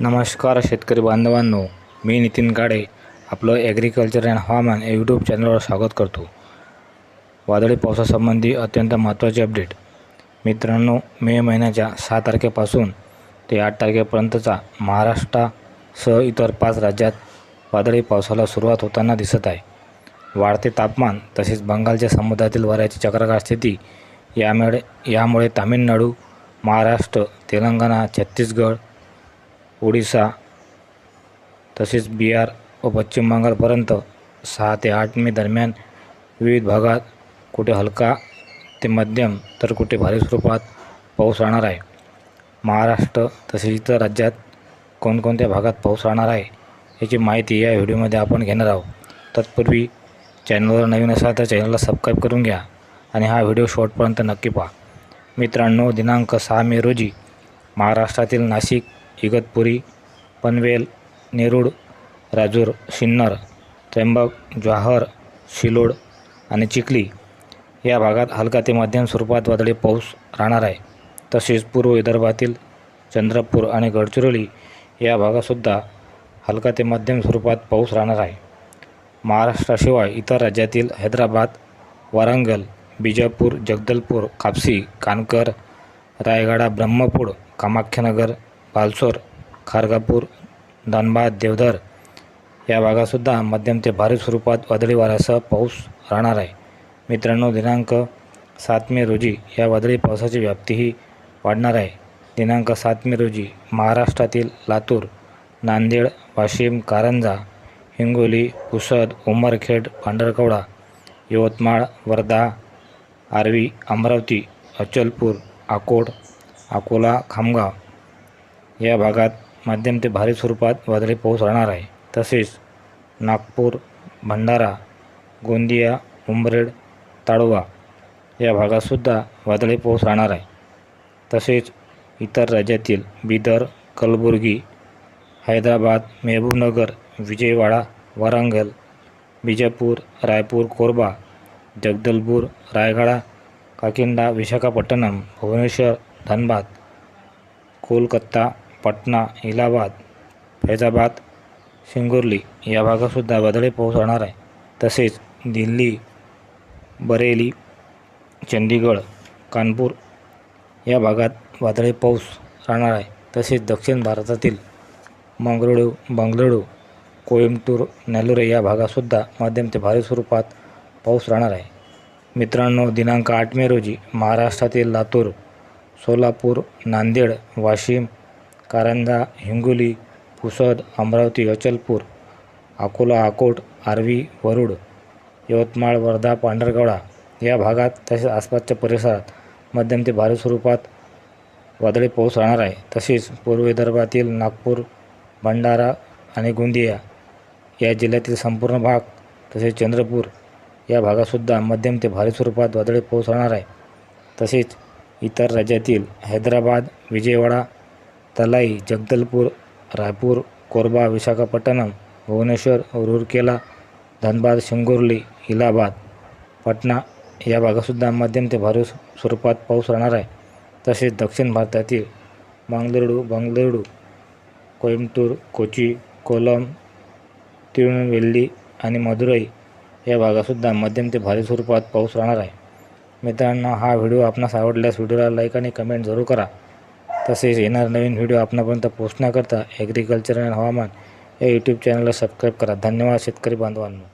नमस्कार शेतकरी बांधवांनो मी नितीन काडे आपलं ॲग्रिकल्चर अँड हवामान या यूट्यूब चॅनलवर स्वागत करतो. वादळी पावसासंबंधी अत्यंत महत्त्वाचे अपडेट मित्रांनो मे महिन्याच्या सहा तारखेपासून ते आठ तारखेपर्यंतचा महाराष्ट्रासह इतर पाच राज्यात वादळी पावसाला सुरुवात होताना दिसत आहे. वाढते तापमान तसेच बंगालच्या समुद्रातील वाऱ्याची चक्राकार स्थिती यामुळे यामुळे तामिळनाडू महाराष्ट्र तेलंगणा छत्तीसगड ओडिसा तसेच बिहार व पश्चिम बंगालपर्यंत सहा ते आठ मे दरम्यान विविध भागात कुठे हलका ते मध्यम तर कुठे भारी स्वरूपात पाऊस राहणार आहे. महाराष्ट्र तसेच इतर राज्यात कोणकोणत्या भागात पाऊस राहणार आहे याची माहिती या व्हिडिओमध्ये आपण घेणार आहोत. तत्पूर्वी चॅनलवर नवीन असाल तर चॅनलला सबस्क्राईब करून घ्या आणि हा व्हिडिओ शॉर्टपर्यंत नक्की पहा. मित्रांनो दिनांक सहा मे रोजी महाराष्ट्रातील नाशिक इगतपुरी पनवेल नेरूळ राजूर सिन्नर त्र्यंबक जवाहर शिलोड आणि चिखली या भागात हलका ते मध्यम स्वरूपात वादळी पाऊस राहणार आहे. तसेच पूर्व विदर्भातील चंद्रपूर आणि गडचिरोली या भागातसुद्धा हलका ते मध्यम स्वरूपात पाऊस राहणार आहे. महाराष्ट्राशिवाय इतर राज्यातील हैदराबाद वारंगल बिजापूर जगदलपूर कापसी कानकर रायगडा ब्रह्मपूर कामाख्यानगर पालसोर खारगापूर धनबाद देवधर या भागातसुद्धा मध्यम ते भारी स्वरूपात वादळी वाऱ्यासह पाऊस राहणार आहे. मित्रांनो दिनांक सात मे रोजी या वादळी पावसाची व्याप्तीही वाढणार आहे. दिनांक सात मे रोजी महाराष्ट्रातील लातूर नांदेड वाशिम कारंजा हिंगोली पुसद उमरखेड पांढरकवडा यवतमाळ वर्धा आर्वी अमरावती अचलपूर अकोट अकोला खामगाव या भागात मध्यम ते भारी स्वरूपात वादळी पाऊस राहणार आहे. तसेच नागपूर भंडारा गोंदिया उंबरेड ताडोबा या भागातसुद्धा वादळी पाऊस राहणार आहे. तसेच इतर राज्यातील बिदर कलबुर्गी हैदराबाद मेहबूबनगर विजयवाडा वारंगल बिजापूर रायपूर कोरबा जगदलपूर रायगडा काकिंडा विशाखापट्टणम भुवनेश्वर धनबाद कोलकाता पटना इलाहाबाद फैजाबाद सिंगुर्ली या भागातसुद्धा वादळी पाऊस राहणार आहे. तसेच दिल्ली बरेली चंदीगड कानपूर या भागात वादळी पाऊस राहणार आहे. तसेच दक्षिण भारतातील मंगळुरू बंगळुरू कोइंबतूर नेल्लोरे या भागातसुद्धा मध्यम ते भारी स्वरूपात पाऊस राहणार आहे. मित्रांनो दिनांक आठ मे रोजी महाराष्ट्रातील लातूर सोलापूर नांदेड वाशिम कारंजा हिंगोली पुसद अमरावती अचलपूर अकोला अकोट आर्वी वरुड यवतमाळ वर्धा पांढरगडा या भागात तसेच आसपासच्या परिसरात मध्यम ते भारी स्वरूपात वादळी पाऊस राहणार आहे. तसेच पूर्व विदर्भातील नागपूर भंडारा आणि गोंदिया या जिल्ह्यातील संपूर्ण भाग तसेच चंद्रपूर या भागातसुद्धा मध्यम ते भारी स्वरूपात वादळी पाऊस राहणार आहे. तसेच इतर राज्यातील हैदराबाद विजयवाडा तलाई जगदलपूर रायपूर कोरबा विशाखापट्टणम भुवनेश्वर रूरकेला धनबाद शिंगोर्ली इलाहाबाद पटना या भागातसुद्धा मध्यम ते भारी स्वरूपात पाऊस राहणार आहे. तसेच दक्षिण भारतातील मंगळुरू बंगळुरू कोइंबतूर कोची कोलम तिरुनेलवेली आणि मदुरई या भागातसुद्धा मध्यम ते भारी स्वरूपात पाऊस राहणार आहे. मित्रांनो हा व्हिडिओ आपणास आवडल्यास व्हिडिओला लाईक आणि कमेंट जरूर करा. तसेच येणार नवीन व्हिडिओ आपणापर्यंत पोहोचण्याकरता ॲग्रिकल्चर अँड हवामान या यूट्यूब चॅनलला सबस्क्राईब करा. धन्यवाद शेतकरी बांधवांनो.